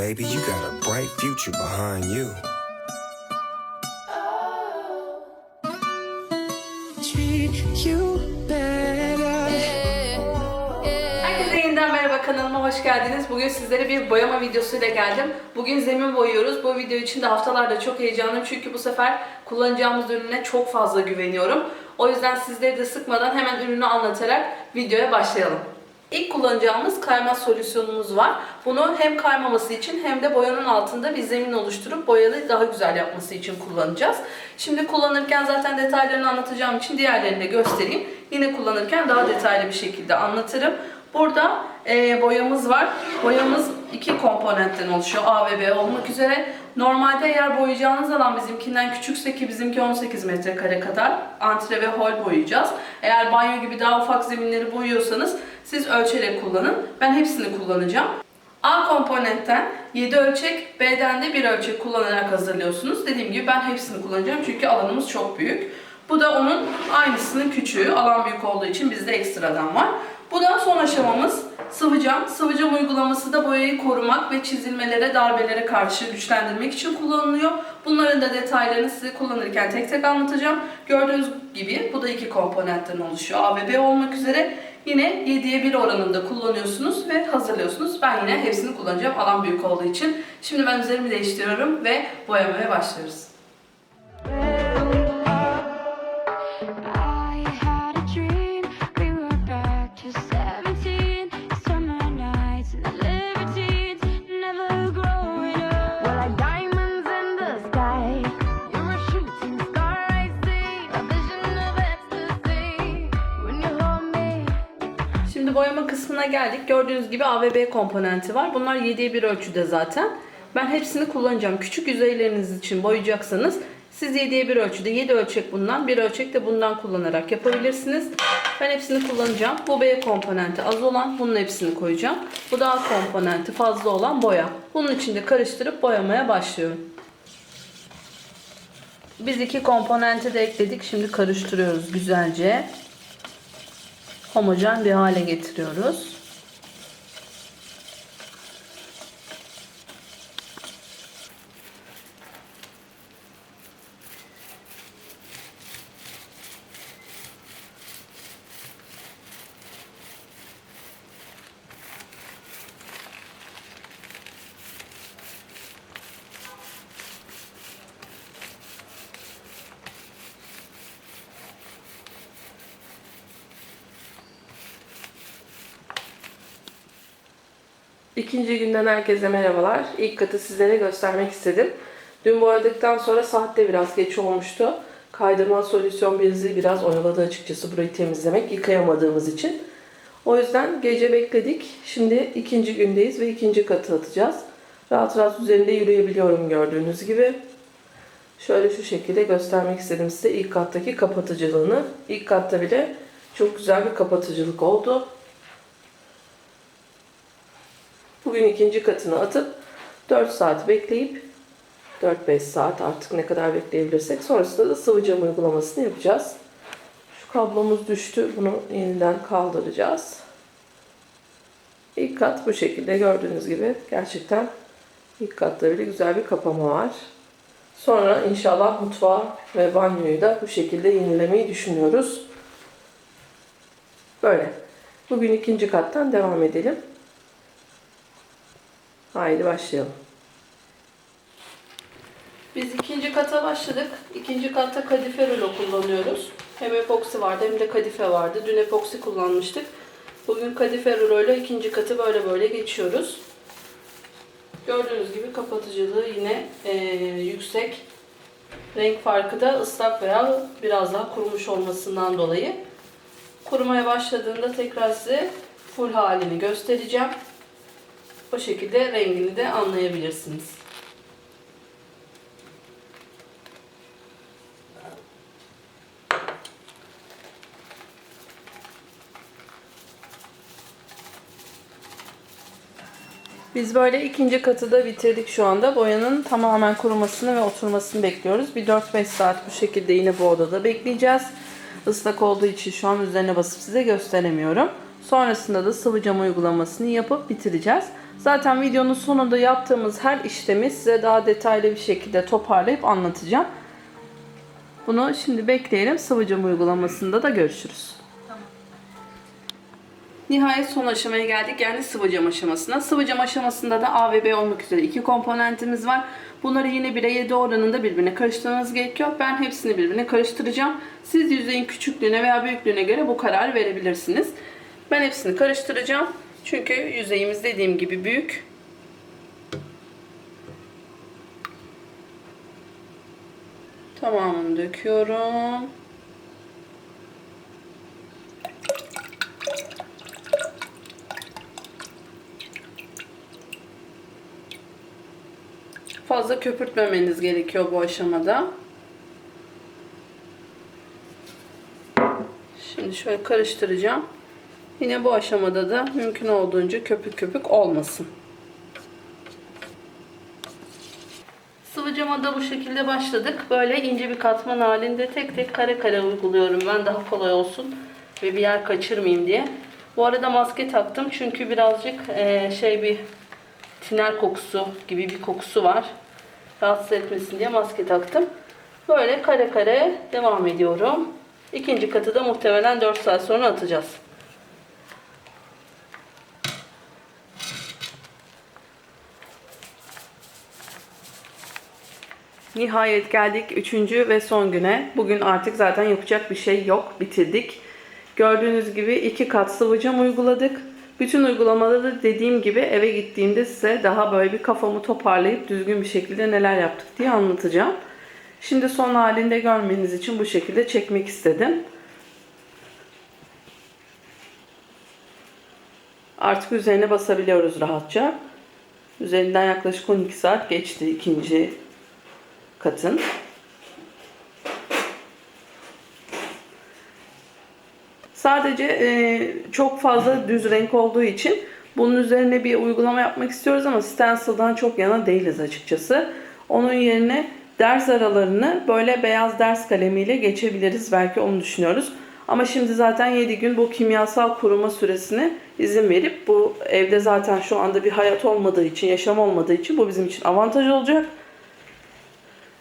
baby, you got a bright future behind you. Treat you better. Herkese yeniden merhaba kanalıma hoş geldiniz. Bugün sizlere bir boyama videosuyla geldim. Bugün zemin boyuyoruz. Bu video için de haftalarda çok heyecanlıyım çünkü bu sefer kullanacağımız ürüne çok fazla güveniyorum. O yüzden sizleri de sıkmadan hemen ürünü anlatarak videoya başlayalım. İlk kullanacağımız kayma solüsyonumuz var. Bunu hem kaymaması için hem de boyanın altında bir zemin oluşturup boyalı daha güzel yapması için kullanacağız. Şimdi kullanırken zaten detaylarını anlatacağım için diğerlerini de göstereyim. Yine kullanırken daha detaylı bir şekilde anlatırım. Burada e, boyamız var. Boyamız iki komponentten oluşuyor. A ve B olmak üzere. Normalde eğer boyayacağınız alan bizimkinden küçükse ki bizimki 18 metrekare kadar antre ve hol boyayacağız. Eğer banyo gibi daha ufak zeminleri boyuyorsanız siz ölçerek kullanın. Ben hepsini kullanacağım. A komponentten 7 ölçek, B'den de 1 ölçek kullanarak hazırlıyorsunuz. Dediğim gibi ben hepsini kullanacağım çünkü alanımız çok büyük. Bu da onun aynısının küçüğü. Alan büyük olduğu için bizde ekstradan var. Bu da son aşamamız sıvı cam. Sıvı cam uygulaması da boyayı korumak ve çizilmelere, darbelere karşı güçlendirmek için kullanılıyor. Bunların da detaylarını size kullanırken tek tek anlatacağım. Gördüğünüz gibi bu da iki komponentten oluşuyor. A ve B olmak üzere yine 7'ye 1 oranında kullanıyorsunuz ve hazırlıyorsunuz. Ben yine hepsini kullanacağım alan büyük olduğu için. Şimdi ben üzerimi değiştiriyorum ve boyamaya başlıyoruz. Kısmına geldik. Gördüğünüz gibi A B komponenti var. Bunlar 7'ye 1 ölçüde zaten. Ben hepsini kullanacağım. Küçük yüzeyleriniz için boyayacaksanız siz 7'ye 1 ölçüde 7 ölçek bundan, 1 ölçek de bundan kullanarak yapabilirsiniz. Ben hepsini kullanacağım. Bu B komponenti az olan bunun hepsini koyacağım. Bu da A komponenti fazla olan boya. Bunun içinde karıştırıp boyamaya başlıyorum. Biz iki komponenti de ekledik. Şimdi karıştırıyoruz güzelce homojen bir hale getiriyoruz. İkinci günden herkese merhabalar. İlk katı sizlere göstermek istedim. Dün boyadıktan sonra saatte biraz geç olmuştu. Kaydırma solüsyon bizi biraz oyaladı açıkçası burayı temizlemek yıkayamadığımız için. O yüzden gece bekledik. Şimdi ikinci gündeyiz ve ikinci katı atacağız. Rahat rahat üzerinde yürüyebiliyorum gördüğünüz gibi. Şöyle şu şekilde göstermek istedim size ilk kattaki kapatıcılığını. İlk katta bile çok güzel bir kapatıcılık oldu. Bugün ikinci katını atıp 4 saat bekleyip 4-5 saat artık ne kadar bekleyebilirsek sonrasında da sıvı cam uygulamasını yapacağız. Şu kablomuz düştü. Bunu yeniden kaldıracağız. İlk kat bu şekilde gördüğünüz gibi gerçekten ilk katta bile güzel bir kapama var. Sonra inşallah mutfağı ve banyoyu da bu şekilde yenilemeyi düşünüyoruz. Böyle. Bugün ikinci kattan devam edelim. Haydi başlayalım. Biz ikinci kata başladık. İkinci katta kadife rulo kullanıyoruz. Hem epoksi vardı hem de kadife vardı. Dün epoksi kullanmıştık. Bugün kadife rulo ile ikinci katı böyle böyle geçiyoruz. Gördüğünüz gibi kapatıcılığı yine eee, yüksek. Renk farkı da ıslak veya biraz daha kurumuş olmasından dolayı. Kurumaya başladığında tekrar size full halini göstereceğim. O şekilde rengini de anlayabilirsiniz. Biz böyle ikinci katı da bitirdik şu anda. Boyanın tamamen kurumasını ve oturmasını bekliyoruz. Bir 4-5 saat bu şekilde yine bu odada bekleyeceğiz. Islak olduğu için şu an üzerine basıp size gösteremiyorum. Sonrasında da sıvı cam uygulamasını yapıp bitireceğiz. Zaten videonun sonunda yaptığımız her işlemi size daha detaylı bir şekilde toparlayıp anlatacağım. Bunu şimdi bekleyelim. Sıvı cam uygulamasında da görüşürüz. Nihayet son aşamaya geldik yani sıvı cam aşamasına. Sıvı cam aşamasında da A ve B olmak üzere iki komponentimiz var. Bunları yine 1'e 7 oranında birbirine karıştırmanız gerekiyor. Ben hepsini birbirine karıştıracağım. Siz yüzeyin küçüklüğüne veya büyüklüğüne göre bu kararı verebilirsiniz. Ben hepsini karıştıracağım. Çünkü yüzeyimiz dediğim gibi büyük. Tamamını döküyorum. Fazla köpürtmemeniz gerekiyor bu aşamada. Şimdi şöyle karıştıracağım. Yine bu aşamada da mümkün olduğunca köpük köpük olmasın. Sıvı cama da bu şekilde başladık. Böyle ince bir katman halinde tek tek kare kare uyguluyorum ben daha kolay olsun ve bir yer kaçırmayayım diye. Bu arada maske taktım çünkü birazcık eee, şey bir tiner kokusu gibi bir kokusu var. Rahatsız etmesin diye maske taktım. Böyle kare kare devam ediyorum. İkinci katı da muhtemelen 4 saat sonra atacağız. Nihayet geldik üçüncü ve son güne. Bugün artık zaten yapacak bir şey yok. Bitirdik. Gördüğünüz gibi iki kat sıvı cam uyguladık. Bütün uygulamaları dediğim gibi eve gittiğimde size daha böyle bir kafamı toparlayıp düzgün bir şekilde neler yaptık diye anlatacağım. Şimdi son halinde görmeniz için bu şekilde çekmek istedim. Artık üzerine basabiliyoruz rahatça. Üzerinden yaklaşık 12 saat geçti ikinci katın. Sadece e, çok fazla düz renk olduğu için bunun üzerine bir uygulama yapmak istiyoruz ama stencil'dan çok yana değiliz açıkçası. Onun yerine ders aralarını böyle beyaz ders kalemiyle geçebiliriz. Belki onu düşünüyoruz. Ama şimdi zaten 7 gün bu kimyasal kuruma süresine izin verip bu evde zaten şu anda bir hayat olmadığı için, yaşam olmadığı için bu bizim için avantaj olacak.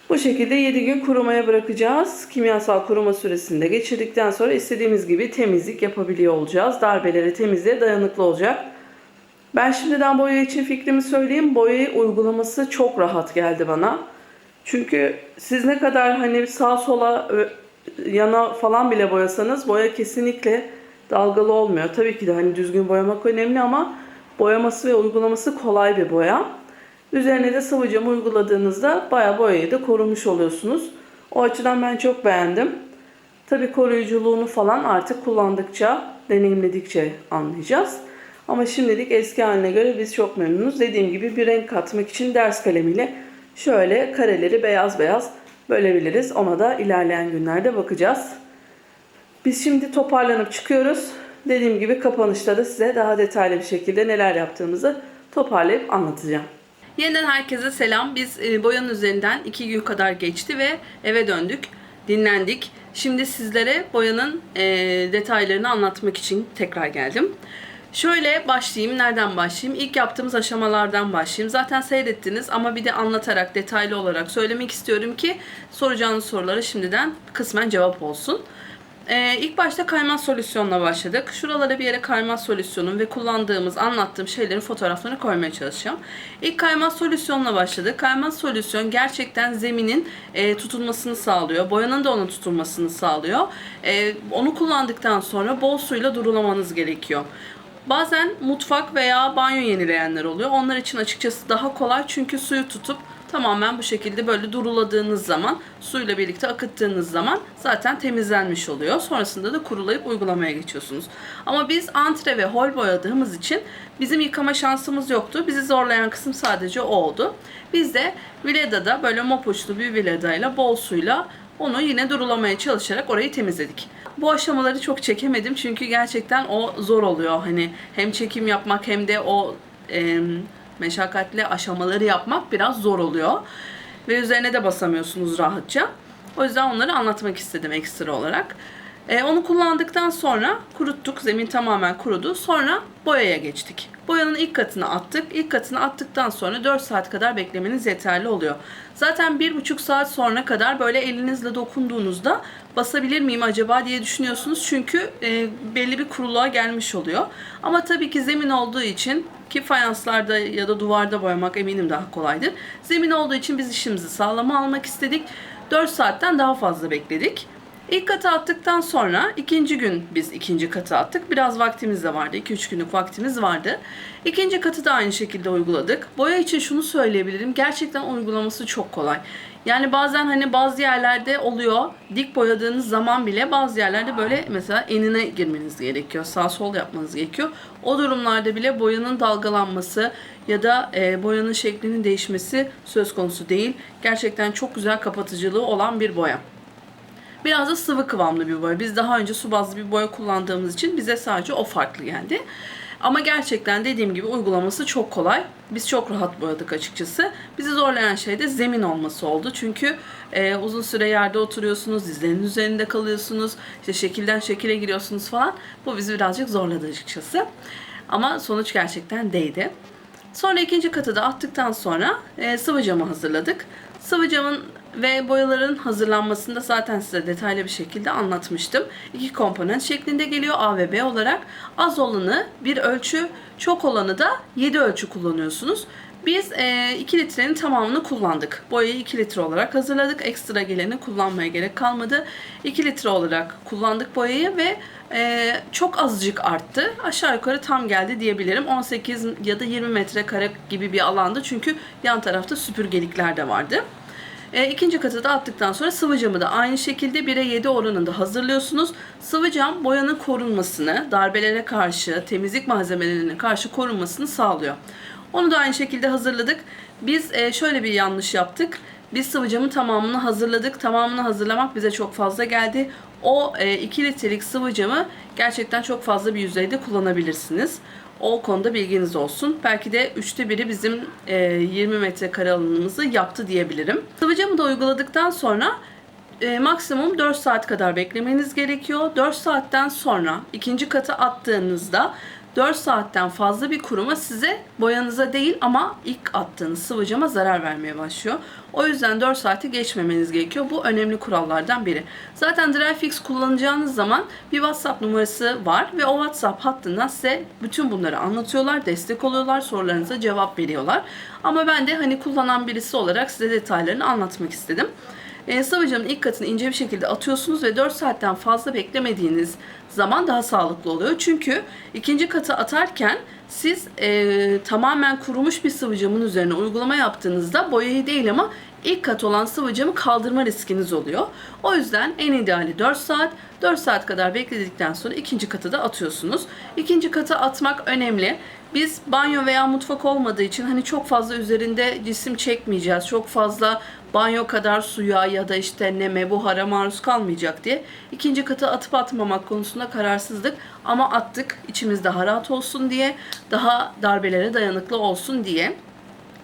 Bu şekilde 7 gün kurumaya bırakacağız. Kimyasal kuruma süresinde geçirdikten sonra istediğimiz gibi temizlik yapabiliyor olacağız. Darbeleri temizliğe dayanıklı olacak. Ben şimdiden boya için fikrimi söyleyeyim. Boyayı uygulaması çok rahat geldi bana. Çünkü siz ne kadar hani sağ sola yana falan bile boyasanız boya kesinlikle dalgalı olmuyor. Tabii ki de hani düzgün boyamak önemli ama boyaması ve uygulaması kolay bir boya. Üzerine de sıvı cam uyguladığınızda bayağı boyayı da korumuş oluyorsunuz. O açıdan ben çok beğendim. Tabii koruyuculuğunu falan artık kullandıkça, deneyimledikçe anlayacağız. Ama şimdilik eski haline göre biz çok memnunuz. Dediğim gibi bir renk katmak için ders kalemiyle şöyle kareleri beyaz beyaz bölebiliriz. Ona da ilerleyen günlerde bakacağız. Biz şimdi toparlanıp çıkıyoruz. Dediğim gibi kapanışta da size daha detaylı bir şekilde neler yaptığımızı toparlayıp anlatacağım. Yeniden herkese selam. Biz e, boyanın üzerinden iki gün kadar geçti ve eve döndük. Dinlendik. Şimdi sizlere boyanın e, detaylarını anlatmak için tekrar geldim. Şöyle başlayayım. Nereden başlayayım? İlk yaptığımız aşamalardan başlayayım. Zaten seyrettiniz ama bir de anlatarak, detaylı olarak söylemek istiyorum ki soracağınız sorulara şimdiden kısmen cevap olsun. Ee, ilk başta kaymak solüsyonla başladık. Şuralara bir yere kaymak solüsyonun ve kullandığımız, anlattığım şeylerin fotoğraflarını koymaya çalışacağım. İlk kaymak solüsyonla başladık. Kaymak solüsyon gerçekten zeminin e, tutulmasını sağlıyor. Boyanın da onun tutulmasını sağlıyor. E, onu kullandıktan sonra bol suyla durulamanız gerekiyor. Bazen mutfak veya banyo yenileyenler oluyor. Onlar için açıkçası daha kolay çünkü suyu tutup tamamen bu şekilde böyle duruladığınız zaman suyla birlikte akıttığınız zaman zaten temizlenmiş oluyor. Sonrasında da kurulayıp uygulamaya geçiyorsunuz. Ama biz antre ve hol boyadığımız için bizim yıkama şansımız yoktu. Bizi zorlayan kısım sadece o oldu. Biz de Vileda'da böyle mop uçlu bir Vileda'yla bol suyla onu yine durulamaya çalışarak orayı temizledik. Bu aşamaları çok çekemedim çünkü gerçekten o zor oluyor. Hani hem çekim yapmak hem de o e, meşakkatli aşamaları yapmak biraz zor oluyor. Ve üzerine de basamıyorsunuz rahatça. O yüzden onları anlatmak istedim ekstra olarak. E, onu kullandıktan sonra kuruttuk. Zemin tamamen kurudu. Sonra boyaya geçtik. Boyanın ilk katını attık. İlk katını attıktan sonra 4 saat kadar beklemeniz yeterli oluyor. Zaten 1,5 saat sonra kadar böyle elinizle dokunduğunuzda basabilir miyim acaba diye düşünüyorsunuz. Çünkü e, belli bir kuruluğa gelmiş oluyor. Ama tabii ki zemin olduğu için ki fayanslarda ya da duvarda boyamak eminim daha kolaydır. Zemin olduğu için biz işimizi sağlama almak istedik. 4 saatten daha fazla bekledik. İlk katı attıktan sonra ikinci gün biz ikinci katı attık. Biraz vaktimiz de vardı. 2-3 günlük vaktimiz vardı. İkinci katı da aynı şekilde uyguladık. Boya için şunu söyleyebilirim. Gerçekten uygulaması çok kolay. Yani bazen hani bazı yerlerde oluyor. Dik boyadığınız zaman bile bazı yerlerde böyle mesela enine girmeniz gerekiyor. Sağ sol yapmanız gerekiyor. O durumlarda bile boyanın dalgalanması ya da e, boyanın şeklinin değişmesi söz konusu değil. Gerçekten çok güzel kapatıcılığı olan bir boya. Biraz da sıvı kıvamlı bir boya. Biz daha önce su bazlı bir boya kullandığımız için bize sadece o farklı geldi. Ama gerçekten dediğim gibi uygulaması çok kolay. Biz çok rahat boyadık açıkçası. Bizi zorlayan şey de zemin olması oldu. Çünkü e, uzun süre yerde oturuyorsunuz, dizlerinin üzerinde kalıyorsunuz, işte şekilden şekile giriyorsunuz falan. Bu bizi birazcık zorladı açıkçası. Ama sonuç gerçekten değdi. Sonra ikinci katı da attıktan sonra e, sıvı camı hazırladık. Sıvı camın ve boyaların hazırlanmasında zaten size detaylı bir şekilde anlatmıştım. İki komponent şeklinde geliyor A ve B olarak. Az olanı bir ölçü, çok olanı da 7 ölçü kullanıyorsunuz. Biz 2 litrenin tamamını kullandık. Boyayı 2 litre olarak hazırladık. Ekstra geleni kullanmaya gerek kalmadı. 2 litre olarak kullandık boyayı ve e, çok azıcık arttı. Aşağı yukarı tam geldi diyebilirim. 18 ya da 20 metrekare gibi bir alandı. Çünkü yan tarafta süpürgelikler de vardı. E, ikinci katı da attıktan sonra sıvı camı da aynı şekilde 1'e 7 oranında hazırlıyorsunuz. Sıvı cam boyanın korunmasını, darbelere karşı, temizlik malzemelerine karşı korunmasını sağlıyor. Onu da aynı şekilde hazırladık. Biz e, şöyle bir yanlış yaptık. Biz sıvı camın tamamını hazırladık. Tamamını hazırlamak bize çok fazla geldi. O 2 litrelik sıvı camı gerçekten çok fazla bir yüzeyde kullanabilirsiniz. O konuda bilginiz olsun. Belki de üçte biri bizim e, 20 metrekare alanımızı yaptı diyebilirim. Sıvı camı da uyguladıktan sonra e, maksimum 4 saat kadar beklemeniz gerekiyor. 4 saatten sonra ikinci katı attığınızda 4 saatten fazla bir kuruma size boyanıza değil ama ilk attığınız sıvı zarar vermeye başlıyor. O yüzden 4 saati geçmemeniz gerekiyor. Bu önemli kurallardan biri. Zaten Dryfix kullanacağınız zaman bir WhatsApp numarası var ve o WhatsApp hattından size bütün bunları anlatıyorlar, destek oluyorlar, sorularınıza cevap veriyorlar. Ama ben de hani kullanan birisi olarak size detaylarını anlatmak istedim. E, sıvı camın ilk katını ince bir şekilde atıyorsunuz ve 4 saatten fazla beklemediğiniz zaman daha sağlıklı oluyor. Çünkü ikinci katı atarken siz e, tamamen kurumuş bir sıvı camın üzerine uygulama yaptığınızda boyayı değil ama ilk kat olan sıvı camı kaldırma riskiniz oluyor. O yüzden en ideali 4 saat. 4 saat kadar bekledikten sonra ikinci katı da atıyorsunuz. İkinci katı atmak önemli. Biz banyo veya mutfak olmadığı için hani çok fazla üzerinde cisim çekmeyeceğiz. Çok fazla banyo kadar suya ya da işte neme, buhara maruz kalmayacak diye ikinci katı atıp atmamak konusunda kararsızdık. Ama attık içimiz daha rahat olsun diye, daha darbelere dayanıklı olsun diye.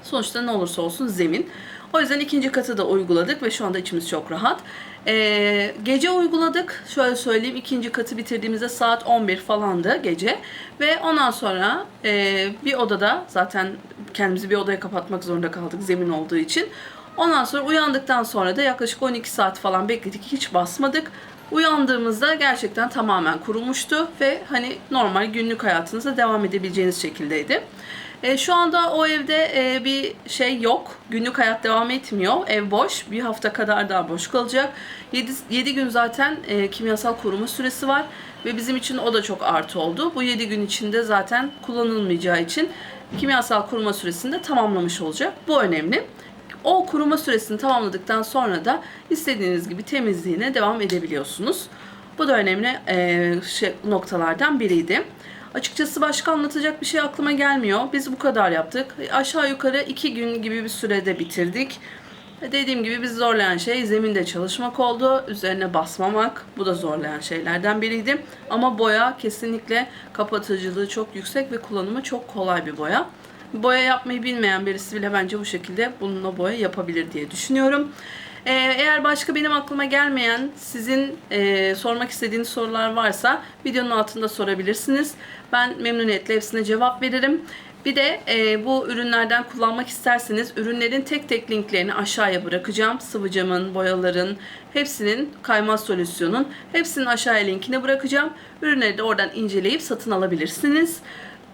Sonuçta ne olursa olsun zemin. O yüzden ikinci katı da uyguladık ve şu anda içimiz çok rahat. Ee, gece uyguladık. Şöyle söyleyeyim ikinci katı bitirdiğimizde saat 11 falandı gece. Ve ondan sonra e, bir odada zaten kendimizi bir odaya kapatmak zorunda kaldık zemin olduğu için. Ondan sonra uyandıktan sonra da yaklaşık 12 saat falan bekledik. Hiç basmadık. Uyandığımızda gerçekten tamamen kurumuştu ve hani normal günlük hayatınıza devam edebileceğiniz şekildeydi. E, şu anda o evde e, bir şey yok. Günlük hayat devam etmiyor. Ev boş. Bir hafta kadar daha boş kalacak. 7, 7 gün zaten e, kimyasal koruma süresi var. Ve bizim için o da çok artı oldu. Bu 7 gün içinde zaten kullanılmayacağı için kimyasal koruma süresini de tamamlamış olacak. Bu önemli. O kuruma süresini tamamladıktan sonra da istediğiniz gibi temizliğine devam edebiliyorsunuz. Bu da önemli e, şey, noktalardan biriydi. Açıkçası başka anlatacak bir şey aklıma gelmiyor. Biz bu kadar yaptık. Aşağı yukarı iki gün gibi bir sürede bitirdik. Dediğim gibi bizi zorlayan şey zeminde çalışmak oldu. Üzerine basmamak. Bu da zorlayan şeylerden biriydi. Ama boya kesinlikle kapatıcılığı çok yüksek ve kullanımı çok kolay bir boya. Boya yapmayı bilmeyen birisi bile bence bu şekilde bununla boya yapabilir diye düşünüyorum. Ee, eğer başka benim aklıma gelmeyen, sizin e, sormak istediğiniz sorular varsa videonun altında sorabilirsiniz. Ben memnuniyetle hepsine cevap veririm. Bir de e, bu ürünlerden kullanmak isterseniz ürünlerin tek tek linklerini aşağıya bırakacağım. Sıvı camın, boyaların, hepsinin kaymaz solüsyonun hepsinin aşağıya linkini bırakacağım. Ürünleri de oradan inceleyip satın alabilirsiniz.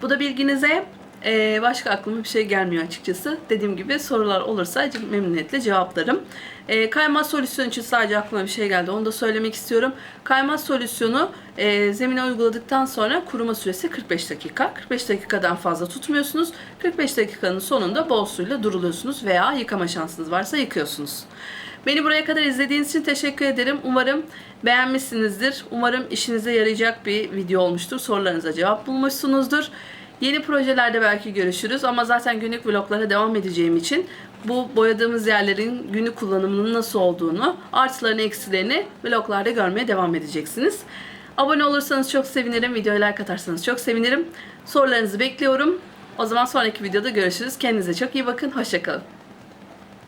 Bu da bilginize. Ee, başka aklıma bir şey gelmiyor açıkçası. Dediğim gibi sorular olursa memnuniyetle cevaplarım. Ee, kaymaz solüsyon için sadece aklıma bir şey geldi. Onu da söylemek istiyorum. Kaymaz solüsyonu e, zemine uyguladıktan sonra kuruma süresi 45 dakika. 45 dakikadan fazla tutmuyorsunuz. 45 dakikanın sonunda bol suyla duruluyorsunuz veya yıkama şansınız varsa yıkıyorsunuz. Beni buraya kadar izlediğiniz için teşekkür ederim. Umarım beğenmişsinizdir. Umarım işinize yarayacak bir video olmuştur. Sorularınıza cevap bulmuşsunuzdur. Yeni projelerde belki görüşürüz ama zaten günlük vloglara devam edeceğim için bu boyadığımız yerlerin günlük kullanımının nasıl olduğunu, artılarını, eksilerini vloglarda görmeye devam edeceksiniz. Abone olursanız çok sevinirim. Videoya like atarsanız çok sevinirim. Sorularınızı bekliyorum. O zaman sonraki videoda görüşürüz. Kendinize çok iyi bakın. Hoşçakalın.